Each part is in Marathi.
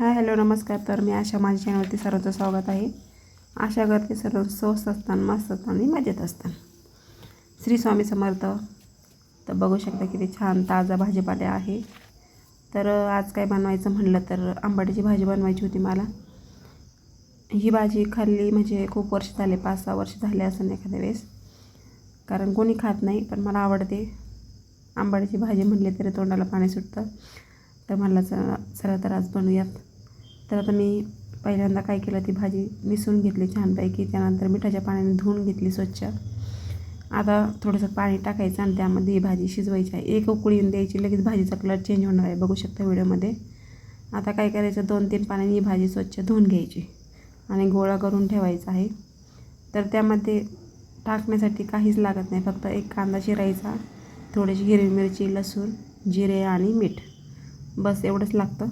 हाय हॅलो नमस्कार. तर मी आशा माझ्या चॅनलवरती सर्वांचं स्वागत आहे. आशा करते सर्व स्वस्त असताना मस्त असताना आणि मजेत असताना. श्री स्वामी समर्थ. तर बघू शकता किती छान ताजा भाजीपाला आहे. तर आज काय बनवायचं म्हणलं तर आंबाडीची भाजी बनवायची होती मला. ही भाजी खाल्ली म्हणजे खूप वर्ष झाले पाच सहा वर्ष झाले असं एखाद्या वेळेस. कारण कोणी खात नाही पण मला आवडते. आंबाडीची भाजी म्हणली तरी तोंडाला पाणी सुटतं. तर मला चला चला तर आज बनवूयात. तर आता मी पहिल्यांदा काय केलं ती भाजी मिसळून घेतली छानपैकी. त्यानंतर मिठाच्या पाण्याने धुवून घेतली स्वच्छ. आता थोडंसं पाणी टाकायचं आणि त्यामध्ये ही भाजी शिजवायची आहे. एक उकळी येऊन द्यायची लगेच भाजीचा कलर चेंज होणार आहे. बघू शकता व्हिडिओमध्ये. आता काय करायचं दोन तीन पाण्याने ही भाजी स्वच्छ धुवून घ्यायची आणि गोळा करून ठेवायचा आहे. तर त्यामध्ये टाकण्यासाठी काहीच लागत नाही. फक्त एक कांदा शिरायचा थोडीशी हिरवी मिरची लसूण जिरे आणि मीठ. बस एवढंच लागतं.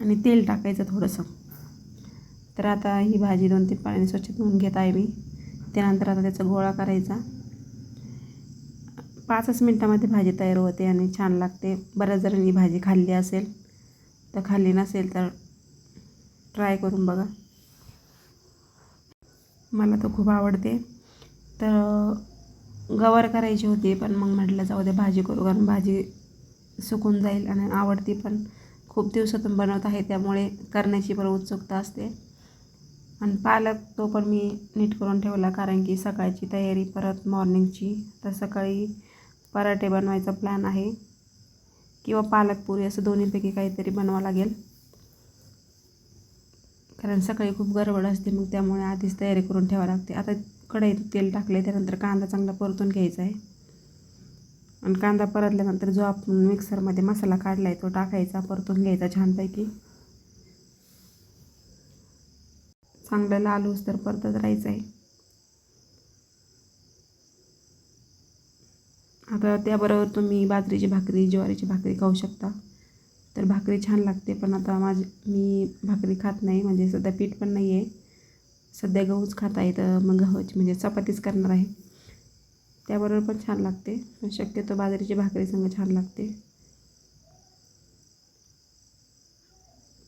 आणि तेल टाकायचं थोडंसं. तर आता ही भाजी दोन तीन पाण्याने स्वच्छ धुवून घेत आहे मी. त्यानंतर आता त्याचा गोळा करायचा. पाचच मिनटामध्ये भाजी तयार होते आणि छान लागते. बऱ्याच जणांनी भाजी खाल्ली असेल तर खाल्ली नसेल तर ट्राय करून बघा. मला तर खूप आवडते. तर गवार करायची होती पण मग म्हटलं जाऊ दे भाजी करू कारण भाजी सुकून जाईल आणि आवडती पण. खूप दिवसातून बनवत आहे त्यामुळे करण्याची पण उत्सुकता असते. आणि पालक तो पण मी नीट करून ठेवला कारण की सकाळची तयारी परत मॉर्निंगची. तर सकाळी पराठे बनवायचा प्लॅन आहे. किंवा पालक पुरी असं दोन्हीपैकी काहीतरी बनवावं लागेल. कारण सकाळी खूप गडबड असते मग त्यामुळे आधीच तयारी करून ठेवावी लागते. आता कढईत तेल टाकले त्यानंतर कांदा चांगला परतून घ्यायचा आहे. आणि कांदा परतल्यानंतर जो आपण मिक्सरमध्ये मसाला काढला आहे तो टाकायचा परतून घ्यायचा छानपैकी. चांगलं लाल तर परतत राहायचं आहे आता त्याबरोबर तुम्ही बाजरीची भाकरी ज्वारीची भाकरी खाऊ शकता. तर भाकरी छान लागते पण आता माझी मी भाकरी खात नाही म्हणजे सध्या पीठ पण नाही आहे सध्या गहूच खात आहे तर मग गव्हाची म्हणजे चपातीच करणार आहे. त्याबरोबर पण छान लागते. पण शक्यतो बाजरीची भाकरी संग छान लागते.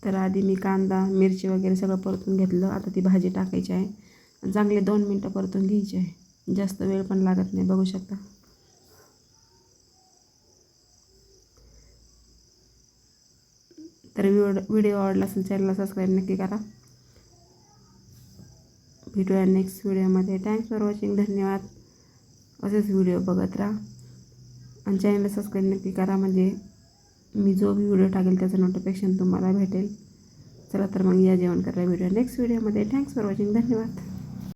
तर आधी मी कांदा मिरची वगैरे सगळं परतून घेतलं. आता ती भाजी टाकायची आहे. चांगले दोन मिनटं परतून घ्यायची आहे. जास्त वेळ पण लागत नाही. बघू शकता. तर व्हिडिओ व्हिडिओ आवडला असेल चॅनलला सबस्क्राईब नक्की करा. भेटूया नेक्स्ट व्हिडिओमध्ये थँक्स फॉर वॉचिंग धन्यवाद. असेच व्हिडिओ बघत राहा. आणि चॅनलला सबस्क्राईब नक्की करा. म्हणजे मी जो बी व्हिडिओ टाकेल त्याचं नोटिफिकेशन तुम्हाला भेटेल. चला तर मग या जेवण करायला व्हिडिओ नेक्स्ट व्हिडिओमध्ये थँक्स फॉर वॉचिंग धन्यवाद.